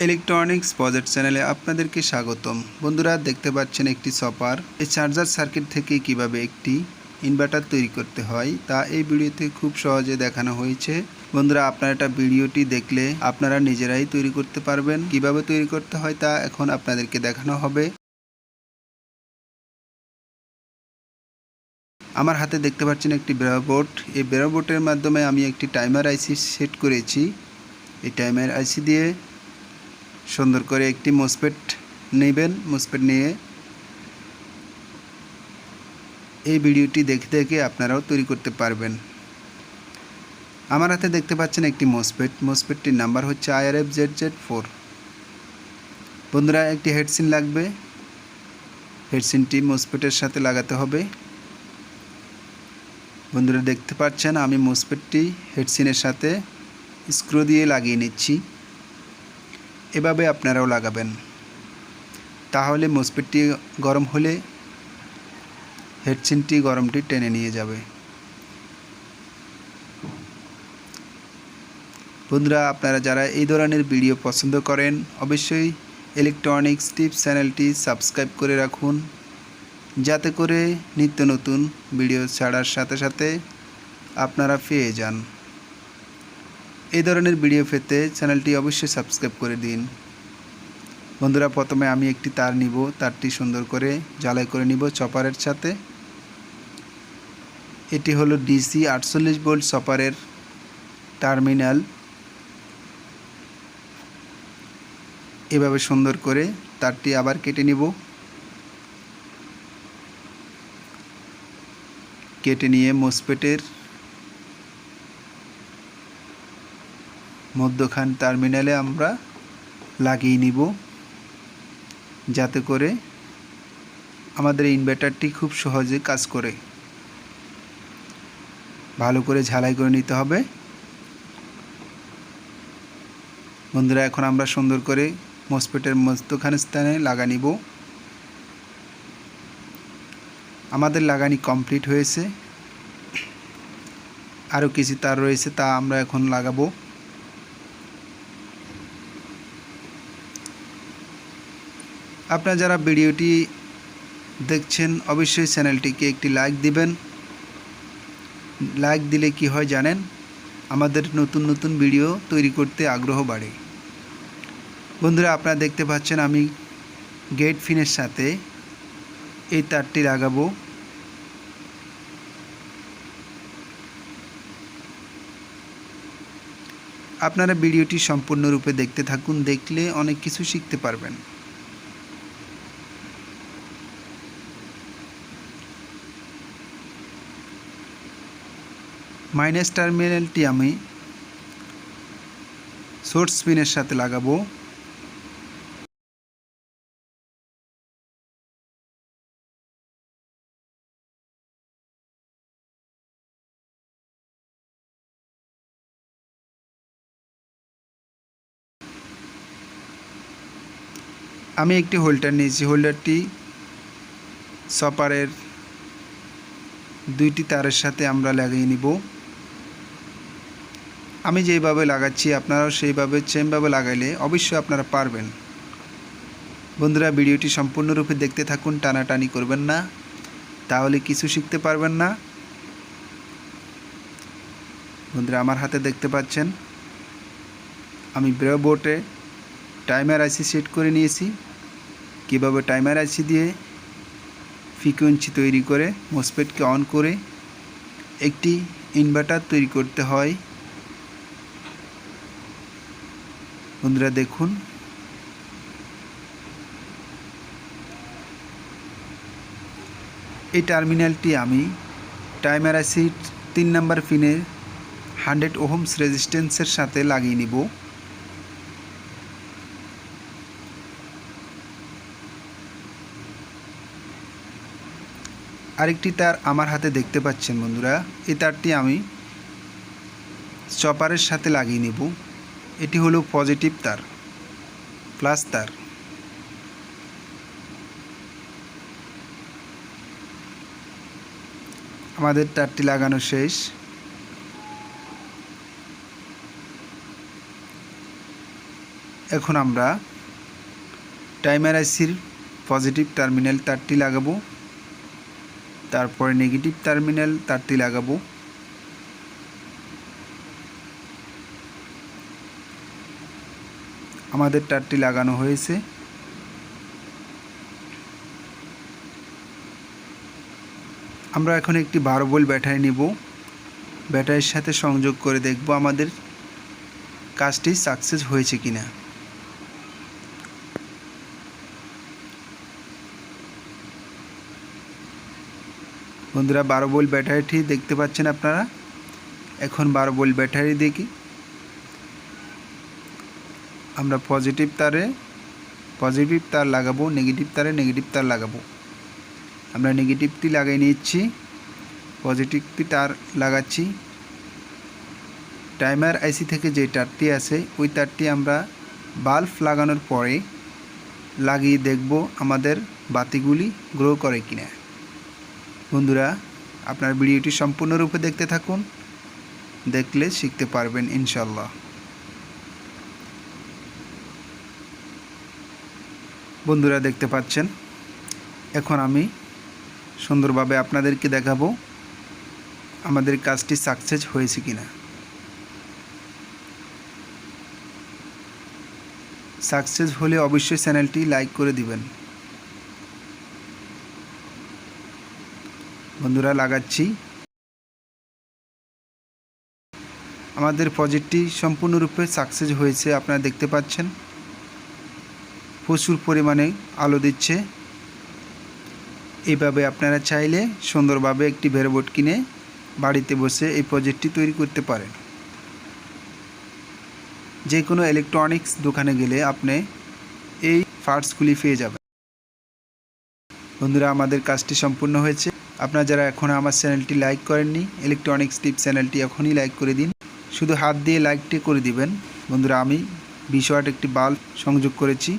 Electronics project চ্যানেলে আপনাদেরকে স্বাগতম। বন্ধুরা, দেখতে পাচ্ছেন একটি সপার এই চার্জার সার্কিট থেকে কীভাবে একটি ইনভার্টার তৈরি করতে হয়, তা এই ভিডিওতে খুব সহজে দেখানো হয়েছে। বন্ধুরা, আপনারা এটা ভিডিওটি দেখলে আপনারা নিজেরাই তৈরি করতে পারবেন। কীভাবে তৈরি করতে হয় তা এখন আপনাদেরকে দেখানো হবে। আমার হাতে দেখতে পাচ্ছেন একটি ব্রেবোর্ড এই ব্রেবোর্ডের মাধ্যমে আমি একটি টাইমার আইসি সেট করেছি। এই টাইমার আইসি দিয়ে সুন্দর করে একটি মোসপেট নেবেন, মোসপেট নিয়ে। এই ভিডিওটি দেখে দেখে আপনারাও তৈরি করতে পারবেন। আমার হাতে দেখতে পাচ্ছেন একটি মোসপেট। মোসপেটটির নাম্বার হচ্ছে আইআরএফ জেড জেড ফোর। বন্ধুরা, একটি হেডসিন লাগবে। হেডসিনটি মোসপেটের সাথে লাগাতে হবে। বন্ধুরা, দেখতে পাচ্ছেন আমি মোসপেটটি হেডসিনের সাথে স্ক্রু দিয়ে লাগিয়ে নিচ্ছি। এভাবে আপনারাও লাগাবেন। তাহলে মোসপেটটি গরম হলে হেডসিনটি গরমটি টেনে নিয়ে যাবে। বন্ধুরা, আপনারা যারা এই ধরনের ভিডিও পছন্দ করেন, অবশ্যই ইলেকট্রনিক্স টিপস চ্যানেলটি সাবস্ক্রাইব করে রাখুন, যাতে করে নিত্য নতুন ভিডিও ছাড়ার সাথে সাথে আপনারা পেয়ে যান। এই ধরনের ভিডিও পেতে চ্যানেলটি অবশ্যই সাবস্ক্রাইব করে দিন। বন্ধুরা, প্রথমে আমি একটি তার নিব। তারটি সুন্দর করে জ্বালাই করে নিব চপারের সাথে। এটি হলো ডিসি আটচল্লিশ ভোল্ট চপারের টার্মিনাল এভাবে সুন্দর করে তারটি আবার কেটে নিব। কেটে নিয়ে মোসপেটের মধ্যখান টার্মিনালে আমরা লাগিয়ে নিব। যাতে করে আমাদের ইনভার্টারটি খুব সহজে কাজ করে। ভালো করে ঝালাই করে নিতে হবে। বন্ধুরা, এখন আমরা সুন্দর করে মসপেটের মধ্যখান স্থানে লাগা নিব। আমাদের লাগানি কমপ্লিট হয়েছে। আরও কিছু তার রয়েছে, তা আমরা এখন লাগাবো। আপনারা যারা ভিডিওটি দেখছেন, অবশ্যই চ্যানেলটিকে একটি লাইক দিবেন। লাইক দিলে কি হয় জানেন? আমাদের নতুন নতুন ভিডিও তৈরি করতে আগ্রহ বাড়ে। বন্ধুরা, আপনারা দেখতে পাচ্ছেন আমি গেট ফিনের সাথে এই তারটি লাগাবো। আপনারা ভিডিওটি সম্পূর্ণরূপে দেখতে থাকুন, দেখলে অনেক কিছু শিখতে পারবেন। মাইনাস টার্মিনালটি আমি সোর্স পিনের সাথে লাগাবো। আমি একটি হোল্ডার নিয়েছি, হোল্ডারটি সপারের দুইটি তারের সাথে আমরা লাগিয়ে নিব। আমি যেইভাবে লাগাচ্ছি, আপনারাও সেইভাবে সেমভাবে লাগাইলে অবশ্যই আপনারা পারবেন। বন্ধুরা, ভিডিওটি সম্পূর্ণরূপে দেখতে থাকুন, টানাটানি করবেন না। তাহলে কিছু শিখতে পারবেন না। বন্ধুরা, আমার হাতে দেখতে পাচ্ছেন, আমি ব্রেবোর্ডে টাইমার আইসি সেট করে নিয়েছি। কীভাবে টাইমার আইসি দিয়ে ফ্রিকোয়েন্সি তৈরি করে মোসপেটকে অন করে একটি ইনভার্টার তৈরি করতে হয়। বন্ধুরা, দেখুন। এই টার্মিনালটি আমি টাইমার আইসির তিন নাম্বার পিনে হান্ড্রেড ওহমস রেজিস্ট্যান্সের সাথে লাগিয়ে নিব। আরেকটি তার আমার হাতে দেখতে পাচ্ছেন বন্ধুরা, এই তারটি আমি চপারের সাথে লাগিয়ে নেব। এটি হলো পজিটিভ তার, প্লাস তার। আমাদের তারটি লাগানো শেষ। এখন আমরা টাইমার আইসির পজিটিভ টার্মিনাল তারটি লাগাবো, তারপরে নেগেটিভ টার্মিনাল তারটি লাগাবো। আমাদের তারটি লাগানো হয়েছে। আমরা এখন একটি বারো বোল ব্যাটারি নিব। ব্যাটারির সাথে সংযোগ করে দেখব আমাদের কাজটি সাকসেস হয়েছে কিনা। বন্ধুরা বারো বোল ব্যাটারিটি দেখতে পাচ্ছেন আপনারা? এখন বারো বোল ব্যাটারি দেখি। আমরা পজিটিভ তারে পজিটিভ তার লাগাবো নেগেটিভ তারে নেগেটিভ তার লাগাবো। আমরা নেগেটিভটি লাগাই নিচ্ছি পজিটিভটি তার লাগাচ্ছি। টাইমার আইসি থেকে যে তারটি আছে ওই তারটি আমরা বাল্ব লাগানোর পরে লাগিয়ে দেখব আমাদের বাতিগুলি গ্রো করে কিনা। বন্ধুরা, আপনার ভিডিওটি সম্পূর্ণরূপে দেখতে থাকুন, দেখলে শিখতে পারবেন ইনশাল্লাহ বন্ধুরা দেখতে পাচ্ছেন। এখন আমি সুন্দরভাবে আপনাদেরকে দেখাবো আমাদের কাজটি সাকসেস হয়েছে কিনা। সাকসেস হলে অবশ্যই চ্যানেলটি লাইক করে দিবেন। বন্ধুরা, লাগাচ্ছি। আমাদের প্রজেক্টটি সম্পূর্ণরূপে সাকসেস হয়েছে, আপনারা দেখতে পাচ্ছেন। প্রচুর পরিমাণে আলো দিচ্ছে। এইভাবে আপনারা চাইলে সুন্দরভাবে একটি ভেরবোর্ড কিনে বাড়িতে বসে এই প্রজেক্টটি তৈরি করতে পারেন। যে কোনো ইলেকট্রনিক্স দোকানে গেলে আপনি এই পার্টসগুলি পেয়ে যাবেন। বন্ধুরা, আমাদের কাজটি সম্পূর্ণ হয়েছে। আপনারা যারা এখনও আমার চ্যানেলটি লাইক করেননি ইলেকট্রনিক্স টিপ চ্যানেলটি এখনই লাইক করে দিন। শুধু হাত দিয়ে লাইকটি করে দিবেন। বন্ধুরা, আমি বিশ একটি বাল্ব সংযোগ করেছি।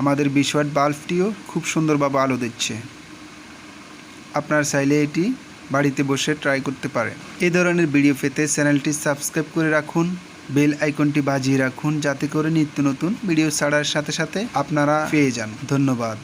আমাদের বিশ ওয়াট বাল্বটিও খুব সুন্দরভাবে আলো দিচ্ছে। আপনার চাইলে এটি বাড়িতে বসে ট্রাই করতে পারেন। এ ধরনের ভিডিও পেতে চ্যানেলটি সাবস্ক্রাইব করে রাখুন বেল আইকনটি বাজিয়ে রাখুন, যাতে করে নিত্য নতুন ভিডিও ছাড়ার সাথে সাথে আপনারা পেয়ে যান। ধন্যবাদ।